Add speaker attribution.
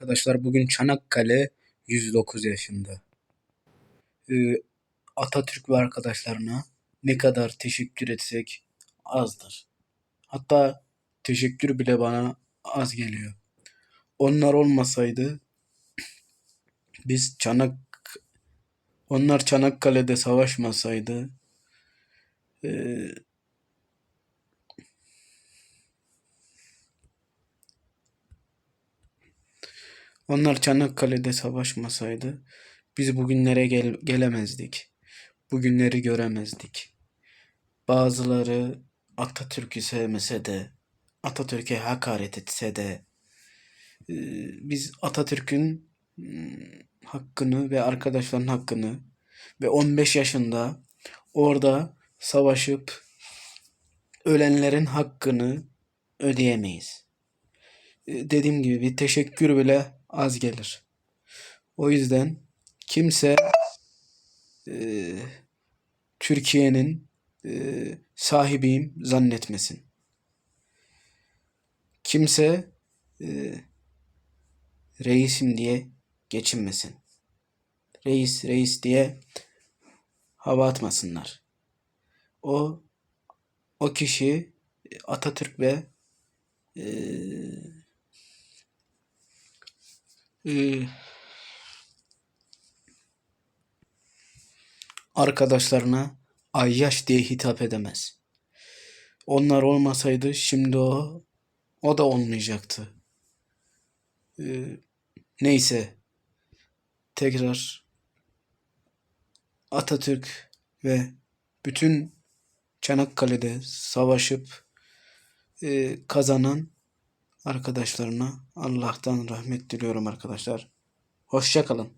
Speaker 1: Arkadaşlar bugün Çanakkale 109 yaşında. Ee, Atatürk ve arkadaşlarına ne kadar teşekkür etsek azdır. Hatta teşekkür bile bana az geliyor. Onlar olmasaydı biz Çanak onlar Çanakkale'de savaşmasaydı e, Onlar Çanakkale'de savaşmasaydı biz bugünlere gel- gelemezdik. Bugünleri göremezdik. Bazıları Atatürk'ü sevmese de, Atatürk'e hakaret etse de e, biz Atatürk'ün mm, hakkını ve arkadaşların hakkını ve 15 yaşında orada savaşıp ölenlerin hakkını ödeyemeyiz. E, Dediğim gibi bir teşekkür bile az gelir. O yüzden kimse e, Türkiye'nin e, sahibiyim zannetmesin. Kimse e, reisim diye geçinmesin. Reis reis diye hava atmasınlar. O o kişi Atatürk ve e, e, arkadaşlarına ayyaş diye hitap edemez. Onlar olmasaydı şimdi o o da olmayacaktı. Ee, neyse tekrar Atatürk ve bütün Çanakkale'de savaşıp e, kazanan arkadaşlarına Allah'tan rahmet diliyorum arkadaşlar. Hoşça kalın.